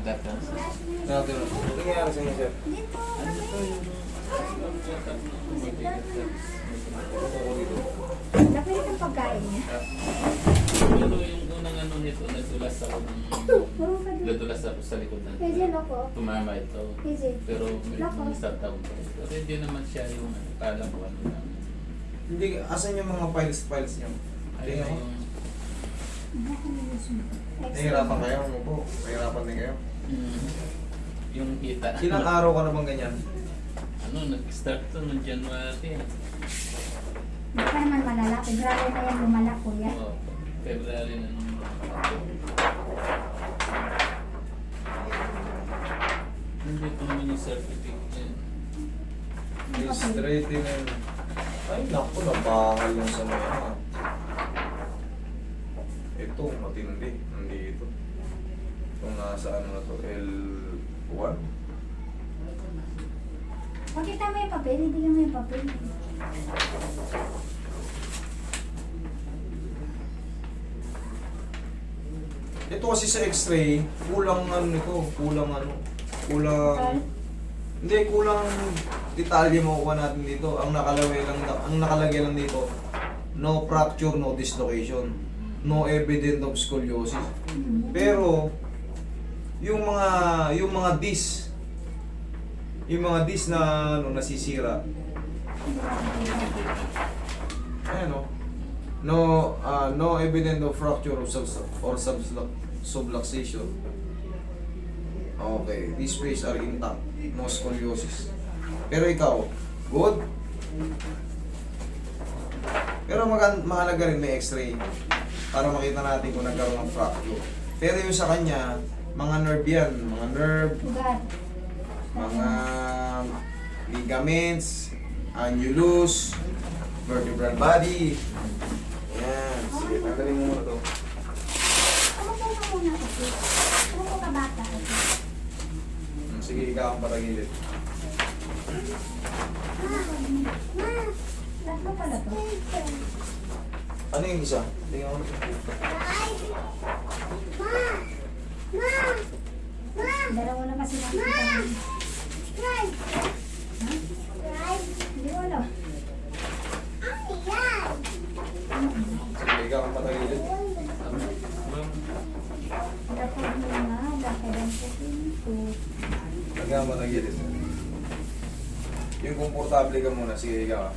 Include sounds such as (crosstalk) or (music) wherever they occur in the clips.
Natin. Ano nangyayari sa inyo, sir? Ano to yung... napilit ang pagkain niya. Pero yung unang ano nito, nadulas ako ng... Nadulas ako sa likod ng... Tumama ito. Pero may isang taon pa. Pero hindi naman siya yung ano, kala ko ano lang. Hindi, asan yung mga files-files niyo? Mo. yung... Nahihirapan kayo, ano po? Nahihirapan din kayo? Mm, yung kita. (laughs) Ilang araw ka na bang ganyan? Ano, nag-start to noong January. Hindi pa naman malala. Grabe na yan lumala, kuya. Oo, February na nung... Nandito naman yung certificate. Straighten Ay, naku, nabangal yung sa mga. Ito, matindi. Kung nasa ano na to, L1. Pakita mo yung papel, ibigyan mo yung papel. Ito kasi sa x-ray, kulang ano nito, kulang ano, kulang... Hindi, kulang detalye makukuha natin dito. Ang nakalagay lang, ang nakalagay lang dito, no fracture, no dislocation, no evidence of scoliosis. Pero yung mga yung mga disc yung mga disc na ano nasisira. Ayan oh. No ah, no evidence of fracture of subs or sublu- subluxation. Okay, these space are intact. No scoliosis. Pero ikaw, good? Pero magan mahalaga rin may x-ray para makita natin kung nagkaroon ng fracture. Pero yung sa kanya, mga nerve yan, mga nerve, Ugat. mga ligaments, annulus, vertebral body. Yan. Sige, tanggalin mo muna to. Po ka muna kasi? Ano ka bata kasi? Hmm, Sige, ikaw ang patagilid. Tatlo pala to. Ano yung isa? Tingnan mo. Dalawa na kasi. Ha? Hindi ko. Sige, ikaw ang patagilid. Dapat mo na, dapat ang pupunto. Ikaw ang patagilid. Yung komportable ka muna. Sige, ikaw.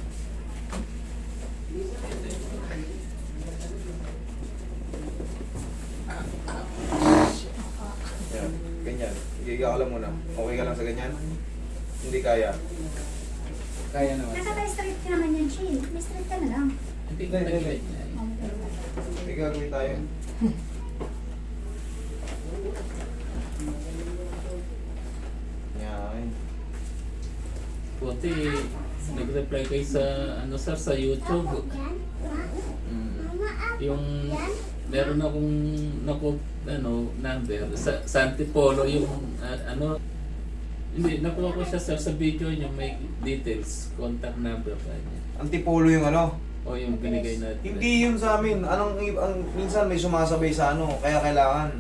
Yan. Ganyan. Sige, ikaw ka lang muna. Okay ka lang sa ganyan? Hindi kaya. Kaya naman. Nakaka-straight ka naman yan, Chill. May straight ka na lang. Hindi niya. eh. May gagawin tayo. Yan. Buti, nag-reply kayo sa, ano sir, sa YouTube. Mm. Yung, meron akong, naku, ano, number, sa, sa Antipolo, yung, ah, ano, hindi, nakuha ko siya sir sa video niyo, may details, contact number pa niya. Antipolo yung ano. O yung binigay natin. Hindi yun sa amin. Anong, ang, minsan may sumasabay sa ano. Kaya kailangan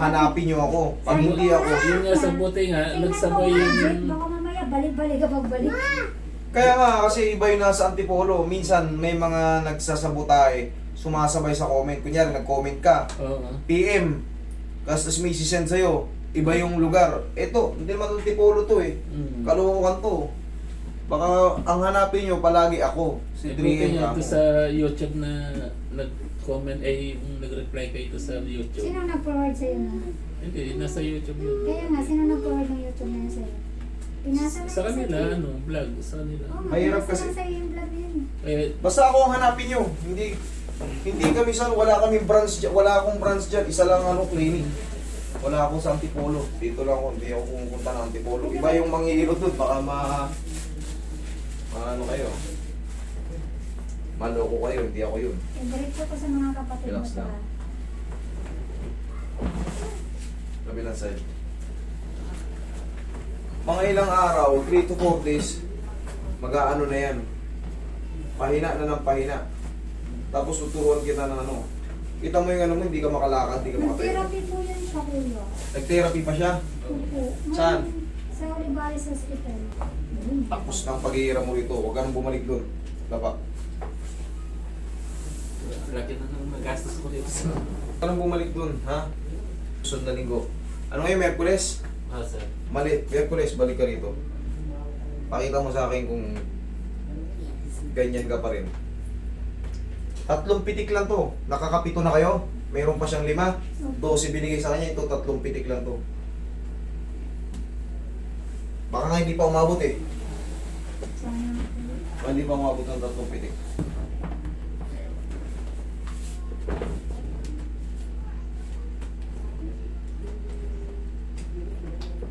hanapin nyo ako. Pag hindi ako. Yun nga sa buti nga, nagsabay yung... Baka mamaya balik-balik ka pagbalik. Kaya nga kasi iba yung nasa Antipolo. Minsan may mga nagsasabutay. Sumasabay sa comment. Kunyari nag-comment ka. Oo. PM. Tapos may sisend sa'yo. Iba yung lugar. Ito, hindi naman Antipolo to eh. Mm. Kalukukan to. Baka ang hanapin nyo palagi ako. Si Eh, buti 3M nga ako. ito sa YouTube na nag-comment, ay yung nag-reply kayo ito sa YouTube. Sino nag-forward sa'yo na? Hindi, nasa YouTube yun. Kaya nga, sino nag-forward ng YouTube na yun sa'yo? Pinasa na Sa yun kanila, ano, vlog, sa kanila. Oo Mahirap kasi. sa'yo yung vlog na yun. Eh, Basta ako ang hanapin nyo. Hindi hindi kami sa wala kaming branch dyan. Wala akong branch dyan. Isa lang ano clinic. Wala ako sa Antipolo. Dito lang ako. Hindi ako pumupunta ng Antipolo. Iba yung manghihilot doon. Baka ma... ano kayo. Maloko kayo. Hindi ako yun. Eh, diretso ko sa mga kapatid mo Relax sa... lang. Kabilang side. Mga ilang araw, 3 to 4 days, mag-aano na yan. Pahina na ng pahina. Tapos tuturuan kita ng ano, Kita mo yung ano mo, hindi ka makalakad, hindi ka makatayo. Nag-therapy po yan siya kuya. Nag-therapy pa siya. Opo. Saan? Sa Olivares Hospital. Tapos ng pag mo rito, huwag ka nang bumalik doon. Lapa. Laki na nang magastos ko dito sa... Huwag ka nang bumalik doon, ha? Sunod na linggo. Ano ngayon, Merkules? Ah, sir. Mali, Merkules, balik ka rito. Pakita mo sa akin kung ganyan ka pa rin. Tatlong pitik lang to. Nakakapito na kayo. Meron pa siyang lima. 12 binigay sa kanya. Ito, tatlong pitik lang to. Baka nga hindi pa umabot eh. Baka Hindi pa umabot ng tatlong pitik.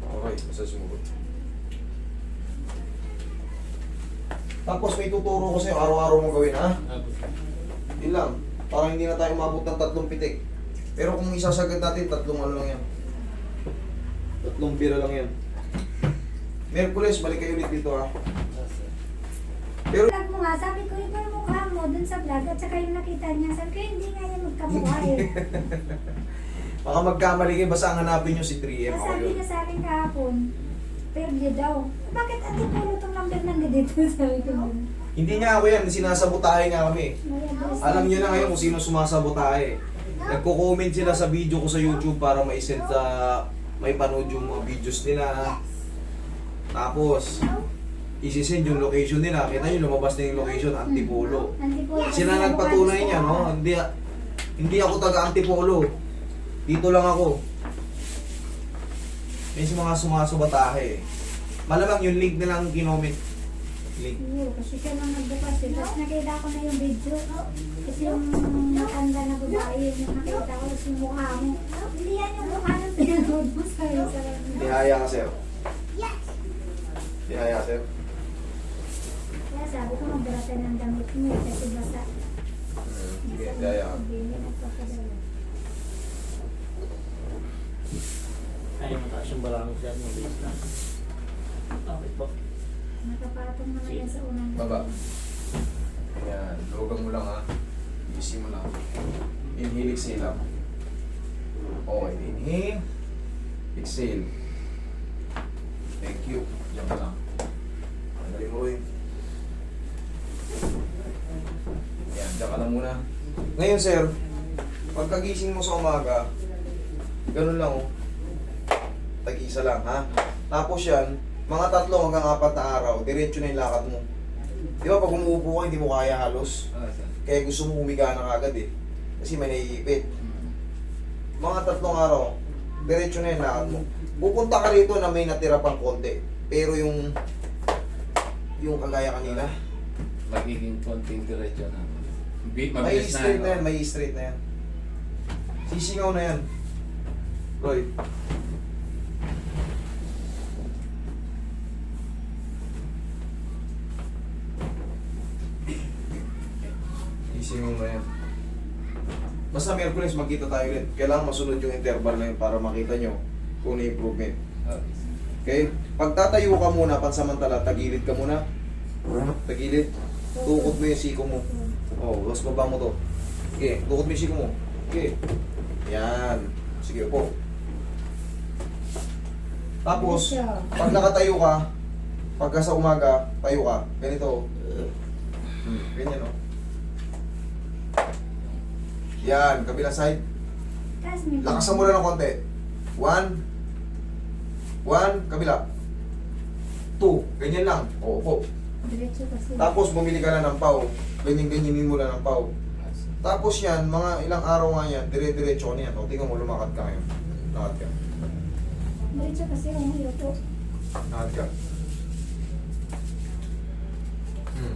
Okay, basta sumugod. Tapos may tuturo ko sa'yo, araw-araw mo gawin ha? Yun lang. Parang hindi na tayo umabot ng tatlong pitik. Pero kung isasagad natin, tatlong ano lang yan. Tatlong bira lang yan. Merkules, balik kayo ulit dito ha. ah. Pero Vlog mo nga, sabi ko yung mukha mo dun sa vlog at saka yung nakita niya. Sabi ko hindi nga yan magkamukha eh. (laughs) baka magkamali kayo, basta ang hanapin nyo si 3M. Tapos Ako sabi niya sa akin kahapon, perdi daw. Bakit antipulo itong number ng dito? (laughs) Sabi ko. Hindi nga ako yan, sinasabotahe nga kami. Alam niyo na ngayon kung sino sumasabotahe. Nagko-comment sila sa video ko sa YouTube para ma-send sa may panood yung mga videos nila. Tapos, isi-send yung location nila. Kita nyo, lumabas na yung location, Antipolo. Sila nagpatunay niya, no? Hindi, hindi ako taga Antipolo. Dito lang ako. May mga sumasabatahe. Malamang yung link nila ang kinomment. Link. Kasi siya nang nagbukas eh. Tapos nakita ko na yung video. Kasi yung matanda na babae, yung nakita ko yung mukha mo. Hindi yan yung mukha ng (laughs) pinanood mo sa sa Tihaya ka, sir. Tihaya, sir. Kaya sabi ko, magbarasan ng damit mo eh, kasi basa. Sige, tihaya ka. Hindi niya nagpapadala. Ay, mataas yung balakang siya, mabilis na. Okay po. Nakapatong naman yan sa unang Baba. Ayan, lugang mo lang ha. Easy mo lang. Inhale, exhale lang. Okay, inhale. Exhale. Thank you. Diyan ka lang. Tanggalin mo rin. Ayan, diyan ka lang muna. Ngayon, sir, pagkagising mo sa umaga, ganun lang oh. Tag-isa lang, ha? Tapos yan, mga tatlo hanggang apat na araw, diretso na yung lakad mo. Di ba pag umuupo ka, hindi mo kaya halos? Ah. Kaya gusto mo humiga na kagad eh. Kasi may naiipit. Mga tatlong araw, diretso na yung lakad mo. Pupunta ka rito na may natira pang konti. Pero yung yung kagaya kanina, Magiging konting diretso na. May Mabilis straight na yan, may straight na yan. Sisingaw na yan. Roy. Sisingaw na yan. Basta Merkulis, magkita tayo ulit. Kailangan masunod yung interval na yun para makita nyo kung ano yung improvement. Okay, sir. Okay? Pag tatayo ka muna, pansamantala, tagilid ka muna. Tagilid. Tukot mo yung siko mo. Oh, tapos baba mo to. Okay, tukot mo yung siko mo. Okay. Yan. Sige po. Tapos, pag nakatayo ka, pagka sa umaga, tayo ka, ganito. Hmm, ganyan oh. Yan, kabilang side. Lakasan mo na ng konti. One. One, kabila. Two. Ganyan lang. Oo po. Diretso kasi. Tapos bumili ka na ng pau. Ganyan-ganyanin mo na ng pau. Tapos yan, mga ilang araw nga yan, dire-diretso na yan. O, tingnan mo, lumakad ka ngayon. Lakad ka. Diretso kasi umuyo po. Lakad ka. Hmm.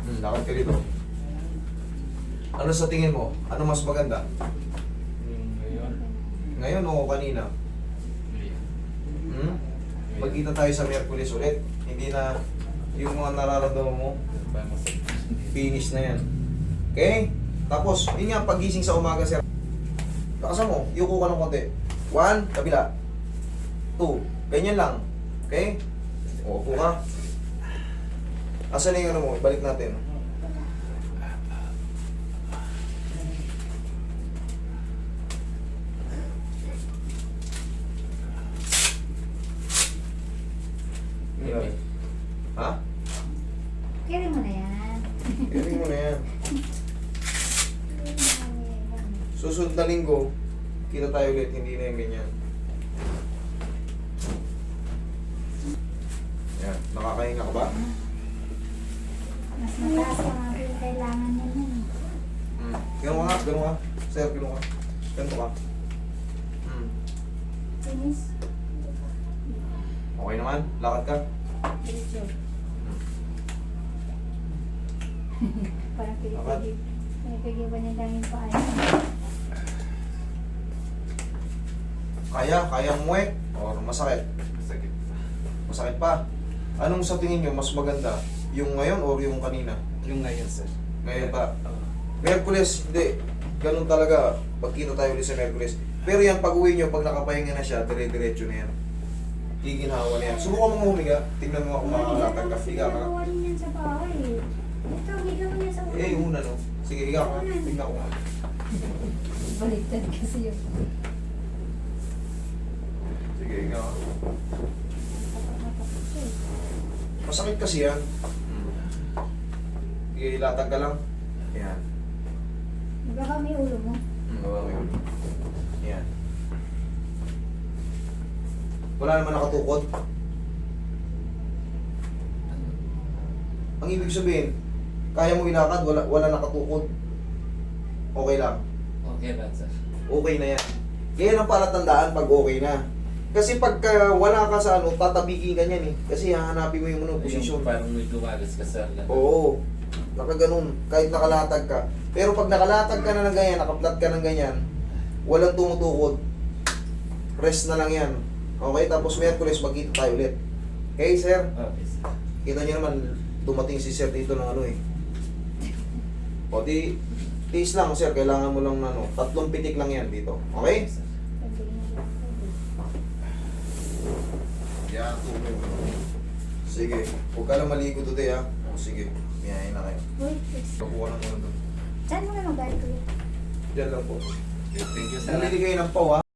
Hmm, lakad ka dito. Ano sa tingin mo? Ano mas maganda? Ngayon. Ngayon o kanina? Hmm? Magkita tayo sa Merkulis ulit. Hindi na yung mga nararamdaman mo, finish na yan. Okay? Tapos, yun nga, pagising sa umaga, sir. Lakasan mo, yuko ka ng konti. One, kabila. Two, ganyan lang. Okay? Upo ka. Asan na yung ano mo? Ibalik natin. Susunod na linggo, kita tayo ulit, hindi na yung ganyan. Yan, nakakahinga ka ba? Mas mataas po yung kailangan niya nun. Hmm. Ganun ka, ganun ka. Sir, ganun ka. Ganun ka. Hmm. Finish. Okay naman, lakad ka. Diretso. Parang pinipigil. Pinipigil pa niya lang yung paa niya. Kaya, kaya muwi. Or masakit. Sakit. Masakit pa. Anong sa tingin nyo mas maganda? Yung ngayon or yung kanina? Yung ngayon, sir. Ngayon pa. Oo. Merkules, hindi. Ganun talaga. Pagkita tayo ulit sa Merkules. Pero yan, pag uwi nyo, pag nakapahinga na siya, dire-diretso na yan. Giginhawa na yan. Subukan mo humiga. Tingnan mo kung makakalatag ka. Higa ka. Sa bahay. Ito, higa mo niya sa. Eh, yung una no. Sige, higa ka. Tingnan ko nga. Baliktad kasi yun. Sige, eh. Masakit kasi yan. Sige, ilatag ka lang. Yan. Higa ka may ulo mo. Hmm, okay. Yan. Wala naman nakatukod. Ang ibig sabihin, kaya mo ilakad, wala, wala nakatukod. Okay lang. Okay lang, sir. Okay na yan. Kaya ang palatandaan pag okay na. Kasi pagka wala ka sa ano, tatabigin ka niyan eh. Kasi hahanapin mo yung ano, posisyon. Yung parang may dumagas ka, sir. ganun. Oo. Nakaganon. Kahit nakalatag ka. Pero pag nakalatag ka na ng ganyan, nakaplat ka ng ganyan, walang tumutukod. Rest na lang yan. Okay? Tapos Merkules, magkita tayo ulit. Okay, sir? Okay, sir. Kita niyo naman, dumating si sir dito ng ano eh. O di, tiis lang sir, kailangan mo lang ano, tatlong pitik lang yan dito. Okay? sir. Sabi niya lang. Yan, tubig mo. Sige, huwag ka lang maligo today ha. O sige, miyahin na kayo. Uy, fix. Nakuha ng ano doon. Saan mo na ko? Diyan lang po. Thank you, sir. Nalili kayo ng paw ha.